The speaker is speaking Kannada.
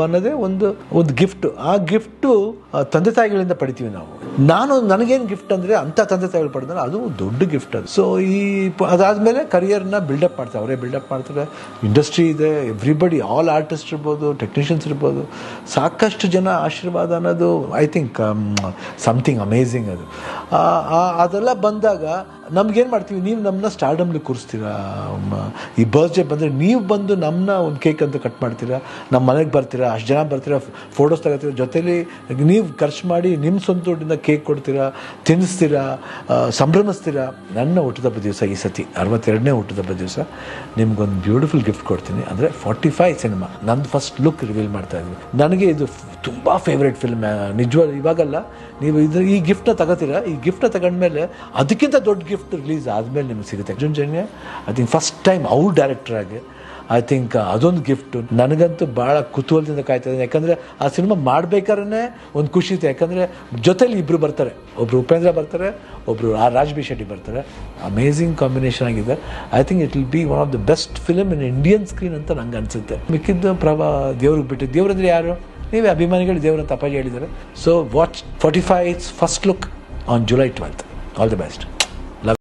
ಅನ್ನೋದೇ ಒಂದು ಒಂದು ಗಿಫ್ಟ್ ಆ ಗಿಫ್ಟು ತಂದೆ ತಾಯಿಗಳಿಂದ ಪಡಿತೀವಿ ನಾವು. ನಾನು ನನಗೇನು ಗಿಫ್ಟ್ ಅಂದರೆ ಅಂಥ ತಂದೆ ತಾಯಿಗಳು ಪಡೆದ್ರೆ ಅದು ದೊಡ್ಡ ಗಿಫ್ಟ್ ಅದು. ಸೊ ಈ ಅದಾದಮೇಲೆ ಕರಿಯರ್ನ ಬಿಲ್ಡಪ್ ಮಾಡ್ತಾರೆ. ಅವರೇ ಬಿಲ್ಡಪ್ ಮಾಡ್ತಾರೆ. ಇಂಡಸ್ಟ್ರಿ ಇದೆ. ಎವ್ರಿಬಡಿ ಆಲ್ ಆರ್ಟಿಸ್ಟ್ ಇರ್ಬೋದು ಟೆಕ್ನಿಷಿಯನ್ಸ್ ಇರ್ಬೋದು. ಸಾಕಷ್ಟು ಜನ ಆಶೀರ್ವಾದ ಅನ್ನೋದು ಐ ಥಿಂಕ್ ಸಮಥಿಂಗ್ ಅಮೇಝಿಂಗ್ ಅದು. ಅದೆಲ್ಲ ಬಂದಾಗ ನಮ್ಗೇನು ಮಾಡ್ತೀವಿ? ನೀವು ನಮ್ಮನ್ನ ಸ್ಟಾರ್ಡಮ್ಲಿ ಕೂರಿಸ್ತೀರಾ? ಈ ಬರ್ತ್ಡೇ ಬಂದರೆ ನೀವು ಬಂದು ನಮ್ಮನ್ನ ಒಂದು ಕೇಕ್ ಅಂತ ಕಟ್ ಮಾಡ್ತೀರಾ? ನಮ್ಮ ಮನೆಗೆ ಬರ್ತೀರಾ? ಅಷ್ಟು ಜನ ಬರ್ತೀರಾ? ಫೋಟೋಸ್ ತಗೋತೀರಾ? ಜೊತೇಲಿ ನೀವು ಖರ್ಚು ಮಾಡಿ ನಿಮ್ಮ ಸ್ವಂತ ದುಡ್ಡಿಂದ ಕೇಕ್ ಕೊಡ್ತೀರಾ? ತಿನ್ನಿಸ್ತೀರಾ ಸಂಭ್ರಮಿಸ್ತೀರಾ? ನನ್ನ ಹುಟ್ಟುಹಬ್ಬ ದಿವಸ ಈ ಸತಿ, ಅರವತ್ತೆರಡನೇ ಹುಟ್ಟುಹಬ್ಬ ದಿವಸ ನಿಮ್ಗೊಂದು ಬ್ಯೂಟಿಫುಲ್ ಗಿಫ್ಟ್ ಕೊಡ್ತೀನಿ. ಅಂದರೆ ಫಾರ್ಟಿ ಫೈವ್ ಸಿನಿಮಾ ನಂದು ಫಸ್ಟ್ ಲುಕ್ ರಿವೀಲ್ ಮಾಡ್ತಾ ಇದ್ದೀನಿ ನನಗೆ ಇದು ತುಂಬ ಫೇವ್ರೇಟ್ ಫಿಲ್ಮ್ ನಿಜವಾಗ್ಲೂ ಇವಾಗಲ್ಲ. ನೀವು ಇದು ಈ ಗಿಫ್ಟ್ನ ತಗೋತೀರಾ? ಈ ಗಿಫ್ಟ್ನ ತಗೊಂಡ್ಮೇಲೆ ಅದಕ್ಕಿಂತ ದೊಡ್ಡ ಗಿಫ್ಟ್ ರಿಲೀಸ್ ಆದಮೇಲೆ ನಿಮ್ಗೆ ಸಿಗುತ್ತೆ. Arjun I think first time ಅವ್ರ ಡೈರೆಕ್ಟರ್ ಆಗಿ ಐ ಥಿಂಕ್ ಅದೊಂದು ಗಿಫ್ಟು ನನಗಂತೂ ಭಾಳ ಕುತೂಹಲದಿಂದ ಕಾಯ್ತಾ ಇದ್ದೀನಿ. ಯಾಕಂದರೆ ಆ ಸಿನಿಮಾ ಮಾಡ್ಬೇಕಾದ್ರೆ ಒಂದು ಖುಷಿ ಇದೆ ಯಾಕಂದರೆ ಜೊತೆಲಿ ಇಬ್ಬರು ಬರ್ತಾರೆ. ಒಬ್ಬರು ಉಪೇಂದ್ರ ಬರ್ತಾರೆ ಒಬ್ಬರು ಆರ್ ರಾಜ್ಬಿ ಶೆಟ್ಟಿ ಬರ್ತಾರೆ. ಅಮೇಝಿಂಗ್ ಕಾಂಬಿನೇಷನ್ ಆಗಿದೆ. I think it will be one of the best film in Indian screen ಅಂತ ನಂಗೆ ಅನಿಸುತ್ತೆ. ಮಿಕ್ಕಿದ್ದು ಪ್ರಭಾ ದೇವ್ರಿಗೆ ಬಿಟ್ಟು ದೇವ್ರಂದ್ರೆ ಯಾರು? ನೀವೇ ಅಭಿಮಾನಿಗಳು, ದೇವ್ರ ತಪ್ಪಾಗಿ ಹೇಳಿದ್ದಾರೆ. So watch forty five first look on July twelfth all the best